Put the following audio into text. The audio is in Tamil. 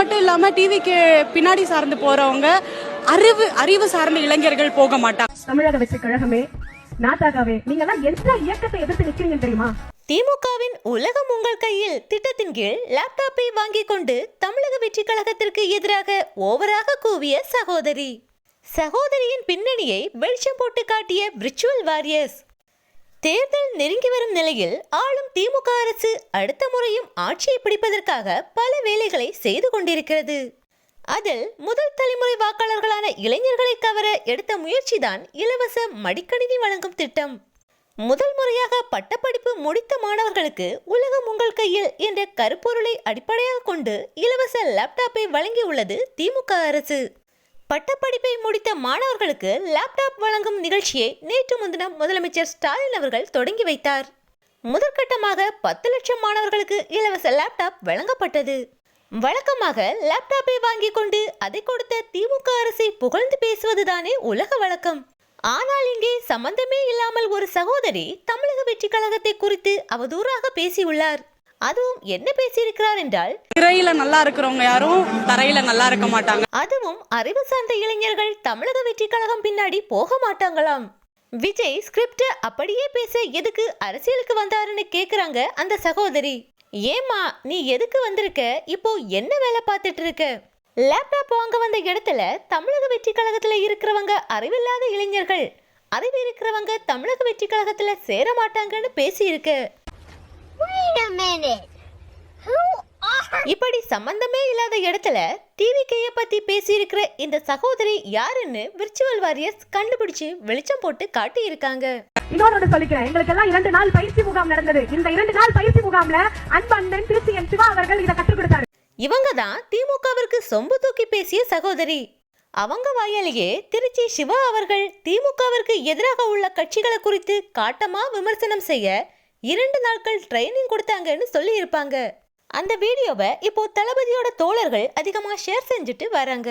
மட்டும் இல்லாம டிவிக்கு பின்னாடி சார்ந்து போறவங்க அறிவு அறிவு சார்ந்த இளைஞர்கள் போக மாட்டாங்க. தமிழக வெற்றி கழகமே நாட்டாகாவே நீங்க எல்லாம் எந்த இயக்கத்தை எதிர்த்து நிக்கிறீங்க தெரியுமா? திமுகவின் உலகம் உங்கள் கையில் திட்டத்தின் கீழ் லேப்டாப்பை வாங்கிக் கொண்டு தமிழக வெற்றி கழகத்திற்கு எதிராக ஓவராக கூவிய சகோதரி. சகோதரியின் பின்னணியை வெளிச்சம் போட்டு காட்டிய விர்ச்சுவல் வாரியர்ஸ் தேர்தல் நெருங்கி வரும் நிலையில் ஆளும் திமுக அரசு அடுத்த முறையும் ஆட்சியை பிடிப்பதற்காக பல வேலைகளை செய்து கொண்டிருக்கிறது. அதில் முதல் தலைமுறை வாக்காளர்களான இளைஞர்களை கவர எடுத்த முயற்சிதான் இலவச மடிக்கணினி வழங்கும் திட்டம். முதல் முறையாக பட்டப்படிப்பு முடித்த மாணவர்களுக்கு உலகம் உங்கள் கையில் என்ற கருப்பொருளை அடிப்படையாக கொண்டு இலவச லேப்டாப்பை வழங்கியுள்ளது திமுக அரசு. பட்டப்படிப்பை முடித்த மாணவர்களுக்கு லேப்டாப் வழங்கும் நிகழ்ச்சியை நேற்று முன்தினம் முதலமைச்சர் ஸ்டாலின் அவர்கள் தொடங்கி வைத்தார். முதற்கட்டமாக பத்து லட்சம் மாணவர்களுக்கு இலவச லேப்டாப் வழங்கப்பட்டது. வழக்கமாக லேப்டாப்பை வாங்கிக் கொண்டு அதை கொடுத்த திமுக அரசை புகழ்ந்து பேசுவதுதானே உலக வழக்கம். ஆனால் இங்கே சம்பந்தமே இல்லாமல் ஒரு சகோதரி தமிழக வெற்றி கழகத்தை குறித்து அவதூறாக பேசியுள்ளார். அதுவும் என்ன பேசியிருக்கிறார் என்றால் திரையில நல்லா இருக்கிறவங்க யாரும் தரையில நல்லா இருக்க மாட்டாங்க. அதுவும் அறிவு சார்ந்த இளைஞர்கள் தமிழக வெற்றி கழகம் பின்னாடி போக மாட்டாங்களாம். விஜய் ஸ்கிரிப்ட் அப்படியே பேச எதுக்கு அரசியலுக்கு வந்தாருன்னு கேக்குறாங்க அந்த சகோதரி. ஏமா நீ எதுக்கு வந்திருக்க? இப்போ என்ன வேலை பார்த்துட்டு இருக்க லேப்டாப் வாங்க வந்த இடத்துல தமிழக வெற்றி கழகத்துல இருக்கிறவங்க அறிவில்லாத இளைஞர்கள். அறிவு இருக்கிறவங்க தமிழக வெற்றி கழகத்துல சேர மாட்டாங்கன்னு பேசியிருக்க. இப்படி சம்பந்தமே இல்லாத இடத்துல டிவிக்கைய பத்தி பேசியிருக்கிற இந்த சகோதரி யாருன்னு விர்ச்சுவல் வாரியர்ஸ் கண்டுபிடிச்சு வெளிச்சம் போட்டு காட்டி இருக்காங்க இன்னொன்னு சொல்லிக்கிறேன். எங்களுக்கு எல்லாம் இரண்டு நாள் பயிற்சி முகாம் நடந்தது. இந்த இரண்டு நாள் பயிற்சி முகாம்ல அன்பு அண்ணன் திருச்சி என் சிவா அவர்கள் இதை கற்றுக் கொடுத்தாரு இவங்க தான் திமுகவிற்கு சொம்பு தூக்கி பேசிய சகோதரி. அவங்க வாயாலேயே திருச்சி சிவா அவர்கள் திமுகவிற்கு எதிராக உள்ள கட்சிகளை குறித்து காட்டமா விமர்சனம் செய்ய இரண்டு நாட்கள் ட்ரைனிங் கொடுத்தாங்கன்னு சொல்லி இருப்பாங்க அந்த வீடியோவை இப்போ தளபதியோட தோழர்கள் அதிகமாக ஷேர் செஞ்சுட்டு வராங்க.